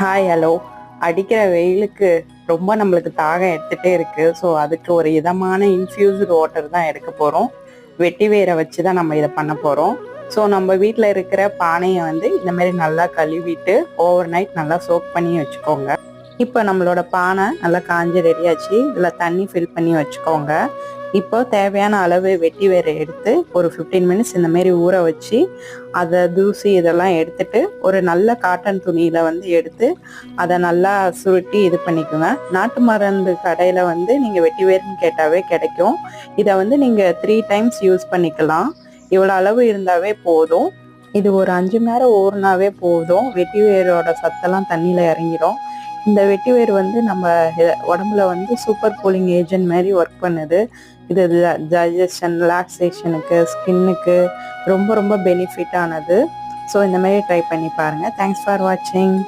Hi hello அடிக்கிற வெயிலுக்கு ரொம்ப நம்மளுக்கு தாகம் எடுத்துகிட்டே இருக்கு. ஸோ அதுக்கு ஒரு இதமான இன்ஃப்யூஸ்டு வாட்டர் தான் எடுக்க போகிறோம் வெட்டி வேரை வச்சு தான் நம்ம இதை பண்ண போகிறோம் ஸோ நம்ம வீட்டில் இருக்கிற பானையை வந்து இந்த மாதிரி நல்லா கழுவிட்டு ஓவர் நைட் நல்லா சோக் பண்ணி வச்சுக்கோங்க. இப்போ நம்மளோட பானை நல்லா காஞ்சி ரெடியாச்சு. இதில் தண்ணி ஃபில் பண்ணி வச்சுக்கோங்க. இப்போ தேவையான அளவு வெட்டி வேரை எடுத்து ஒரு ஃபிஃப்டீன் மினிட்ஸ் இந்த மாரி ஊற வச்சு அதை தூசி இதெல்லாம் எடுத்துட்டு ஒரு நல்ல காட்டன் துணியில் வந்து எடுத்து அதை நல்லா சுருட்டி இது பண்ணிக்கோங்க. நாட்டு மருந்து கடையில் வந்து நீங்கள் வெட்டி வேர்னு கேட்டாவே கிடைக்கும். இதை வந்து நீங்கள் த்ரீ டைம்ஸ் யூஸ் பண்ணிக்கலாம். இவ்வளோ அளவு இருந்தாவே போதும். இது ஒரு அஞ்சு மணி நேரம் ஊறினாவே போதும். வெட்டி வேரோட சத்தெல்லாம் தண்ணியில் இறங்கிடும் இந்த வெட்டி வேர் வந்து நம்ம உடம்புல வந்து சூப்பர் கூலிங் ஏஜென்ட் மாதிரி ஒர்க் பண்ணுது. இது டைஜஷன் ரிலாக்ஸேஷனுக்கு ஸ்கின்னுக்கு ரொம்ப ரொம்ப பெனிஃபிட் ஆனது. ஸோ இந்த மாதிரி ட்ரை பண்ணி பாருங்கள் தேங்க்ஸ் ஃபார் வாட்சிங்